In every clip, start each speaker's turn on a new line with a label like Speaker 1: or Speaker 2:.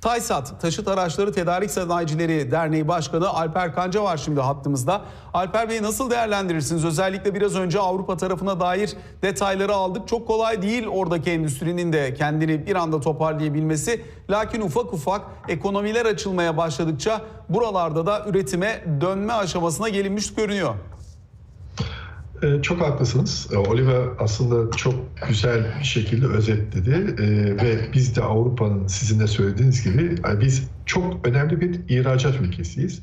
Speaker 1: TAYSAT, Taşıt Araçları Tedarik Sanayicileri Derneği Başkanı Alper Kanca var şimdi hattımızda. Alper Bey nasıl değerlendirirsiniz? Özellikle biraz önce Avrupa tarafına dair detayları aldık. Çok kolay değil oradaki endüstrinin de kendini bir anda toparlayabilmesi. Lakin ufak ufak ekonomiler açılmaya başladıkça buralarda da üretime dönme aşamasına gelinmiş görünüyor.
Speaker 2: Ee, Çok haklısınız. Ee, Oliver aslında çok güzel bir şekilde özetledi Ee, ve biz de Avrupa'nın sizin de söylediğiniz gibi biz çok önemli bir ihracat ülkesiyiz.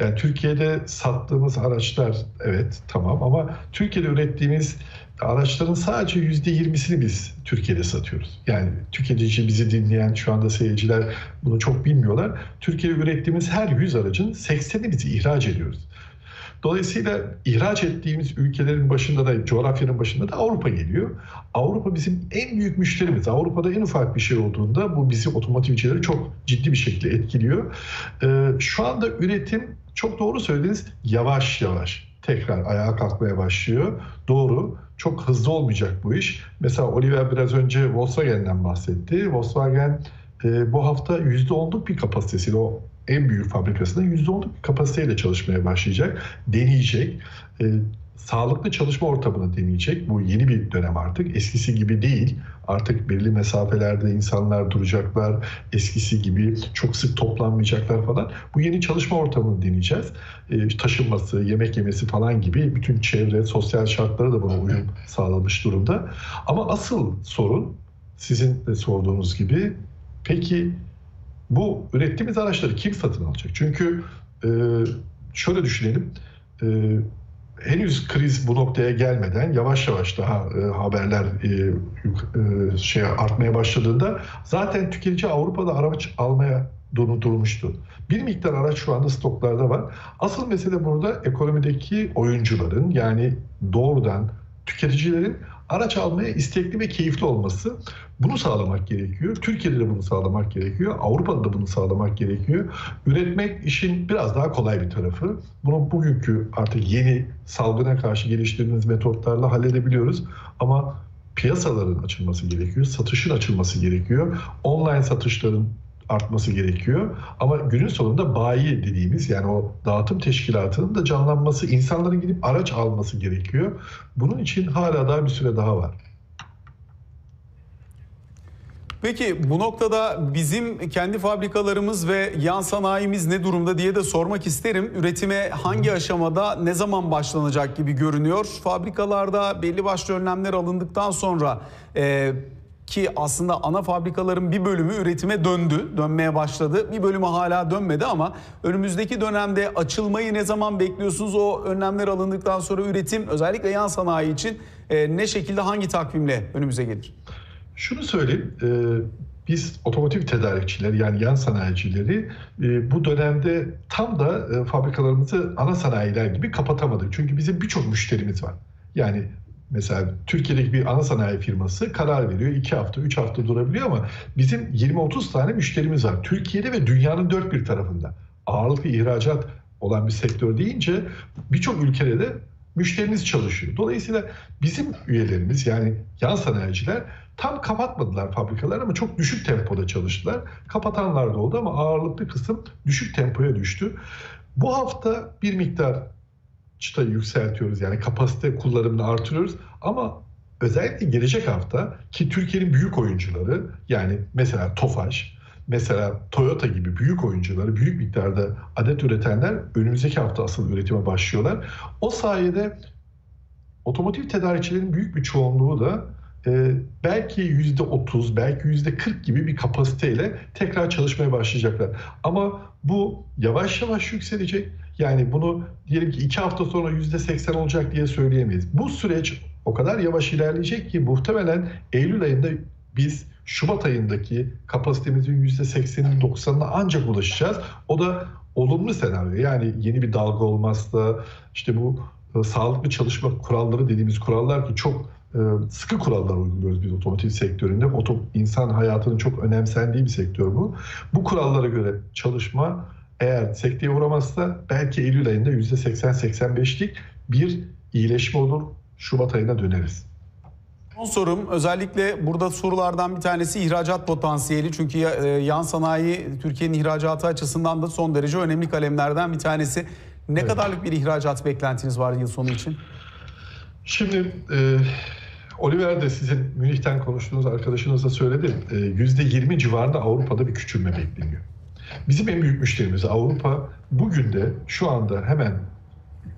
Speaker 2: Yani Türkiye'de sattığımız araçlar evet tamam ama Türkiye'de ürettiğimiz araçların sadece yüzde yirmisini biz Türkiye'de satıyoruz. Yani tüketici bizi dinleyen şu anda seyirciler bunu çok bilmiyorlar. Türkiye'de ürettiğimiz her 100 aracın 80'ini biz ihraç ediyoruz. Dolayısıyla ihraç ettiğimiz ülkelerin başında da, coğrafyanın başında da Avrupa geliyor. Avrupa bizim en büyük müşterimiz. Avrupa'da en ufak bir şey olduğunda bu bizi otomotivcileri çok ciddi bir şekilde etkiliyor. Ee, şu anda üretim çok doğru söylediniz yavaş yavaş tekrar ayağa kalkmaya başlıyor. Doğru. Çok hızlı olmayacak bu iş. Mesela Oliver biraz önce Volkswagen'den bahsetti. Volkswagen e, bu hafta %10'luk bir kapasitesiyle o en büyük fabrikasında %10'luk bir kapasiteyle çalışmaya başlayacak. Deneyecek. E, sağlıklı çalışma ortamını deneyecek. Bu yeni bir dönem artık. Eskisi gibi değil. Artık belirli mesafelerde insanlar duracaklar. Eskisi gibi çok sık toplanmayacaklar falan. Bu yeni çalışma ortamını deneyeceğiz. E, taşınması, yemek yemesi falan gibi bütün çevre, sosyal şartları da buna uyum sağlamış durumda. Ama asıl sorun sizin de sorduğunuz gibi peki bu ürettiğimiz araçları kim satın alacak? Çünkü e, şöyle düşünelim. E, henüz kriz bu noktaya gelmeden yavaş yavaş daha e, haberler e, e, şey artmaya başladığında zaten tüketici Avrupa'da araç almaya durmuştu. Bir miktar araç şu anda stoklarda var. Asıl mesele burada ekonomideki oyuncuların yani doğrudan tüketicilerin araç almaya istekli ve keyifli olması. Bunu sağlamak gerekiyor. Türkiye'de de bunu sağlamak gerekiyor. Avrupa'da da bunu sağlamak gerekiyor. Üretmek işin biraz daha kolay bir tarafı. Bunu bugünkü artık yeni salgına karşı geliştirdiğimiz metotlarla halledebiliyoruz. Ama piyasaların açılması gerekiyor. Satışın açılması gerekiyor. Online satışların artması gerekiyor. Ama günün sonunda bayi dediğimiz yani o dağıtım teşkilatının da canlanması, insanların gidip araç alması gerekiyor. Bunun için hala daha bir süre daha var.
Speaker 1: Peki bu noktada bizim kendi fabrikalarımız ve yan sanayimiz ne durumda diye de sormak isterim. Üretime hangi aşamada ne zaman başlanacak gibi görünüyor? Fabrikalarda belli başlı önlemler alındıktan sonra e, ki aslında ana fabrikaların bir bölümü üretime döndü, dönmeye başladı. Bir bölümü hala dönmedi ama önümüzdeki dönemde açılmayı ne zaman bekliyorsunuz? O önlemler alındıktan sonra üretim özellikle yan sanayi için e, ne şekilde hangi takvimle önümüze gelir?
Speaker 2: Şunu söyleyeyim, e, biz otomotiv tedarikçileri yani yan sanayicileri e, bu dönemde tam da e, fabrikalarımızı ana sanayiler gibi kapatamadık. Çünkü bizim birçok müşterimiz var. Yani mesela Türkiye'deki bir ana sanayi firması karar veriyor. 2 hafta, 3 hafta durabiliyor ama bizim 20-30 tane müşterimiz var. Türkiye'de ve dünyanın dört bir tarafında. Ağırlıklı ihracat olan bir sektör deyince birçok ülkede de müşterimiz çalışıyor. Dolayısıyla bizim üyelerimiz yani yan sanayiciler tam kapatmadılar fabrikalar ama çok düşük tempoda çalıştılar. Kapatanlar da oldu ama ağırlıklı kısım düşük tempoya düştü. Bu hafta bir miktar çıtayı yükseltiyoruz yani kapasite kullanımını artırıyoruz ama özellikle gelecek hafta ki Türkiye'nin büyük oyuncuları yani mesela Tofaş, mesela Toyota gibi büyük oyuncuları büyük miktarda adet üretenler önümüzdeki hafta asıl üretime başlıyorlar. O sayede otomotiv tedarikçilerin büyük bir çoğunluğu da e, belki yüzde 30, belki yüzde 40 gibi bir kapasiteyle tekrar çalışmaya başlayacaklar. Ama bu yavaş yavaş yükselecek. Yani bunu diyelim ki iki hafta sonra yüzde 80 olacak diye söyleyemeyiz. Bu süreç o kadar yavaş ilerleyecek ki muhtemelen Eylül ayında biz Şubat ayındaki kapasitemizin yüzde 80'ini 90'ına ancak ulaşacağız. O da olumlu senaryo. Yani yeni bir dalga olmazsa işte bu e, sağlıklı çalışma kuralları dediğimiz kurallar ki çok e, sıkı kurallar uyguluyoruz biz otomotiv sektöründe. Oto, insan hayatının çok önemsendiği bir sektör bu. Bu kurallara göre çalışma eğer sekteye uğramazsa belki Eylül ayında %80-85'lik bir iyileşme olur. Şubat ayına döneriz.
Speaker 1: Son sorum özellikle burada sorulardan bir tanesi ihracat potansiyeli. Çünkü e, yan sanayi Türkiye'nin ihracatı açısından da son derece önemli kalemlerden bir tanesi. Ne kadarlık bir ihracat beklentiniz var yıl sonu için?
Speaker 2: Şimdi e, Oliver de sizin Münih'ten konuştuğunuz arkadaşınız da söyledi. E, %20 civarında Avrupa'da bir küçülme bekleniyor. Bizim en büyük müşterimiz Avrupa. Bugün de şu anda hemen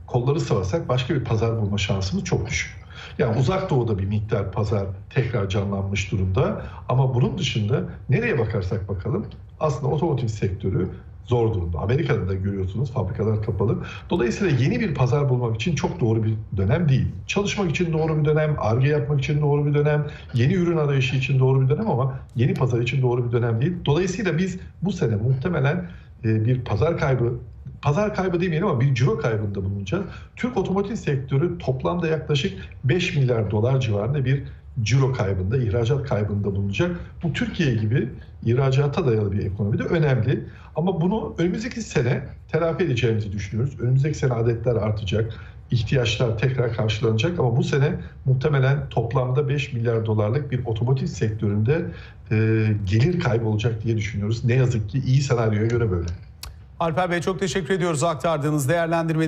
Speaker 2: kolları sıvasak başka bir pazar bulma şansımız çok düşük. Yani uzak doğuda bir miktar pazar tekrar canlanmış durumda. Ama bunun dışında nereye bakarsak bakalım aslında otomotiv sektörü zor durumda. Amerika'da da görüyorsunuz fabrikalar kapalı. Dolayısıyla yeni bir pazar bulmak için çok doğru bir dönem değil. Çalışmak için doğru bir dönem, arge yapmak için doğru bir dönem, yeni ürün arayışı için doğru bir dönem ama yeni pazar için doğru bir dönem değil. Dolayısıyla biz bu sene muhtemelen e, bir pazar kaybı pazar kaybı demeyelim ama bir ciro kaybında bulunacağız. Türk otomotiv sektörü toplamda yaklaşık 5 milyar dolar civarında bir ciro kaybında, ihracat kaybında bulunacak. Bu Türkiye gibi ihracata dayalı bir ekonomide önemli. Ama bunu önümüzdeki sene telafi edeceğimizi düşünüyoruz. Önümüzdeki sene adetler artacak, ihtiyaçlar tekrar karşılanacak ama bu sene muhtemelen toplamda 5 milyar dolarlık bir otomotiv sektöründe e, gelir kaybı olacak diye düşünüyoruz. Ne yazık ki iyi senaryoya göre böyle.
Speaker 1: Alper Bey çok teşekkür ediyoruz aktardığınız değerlendirmeleri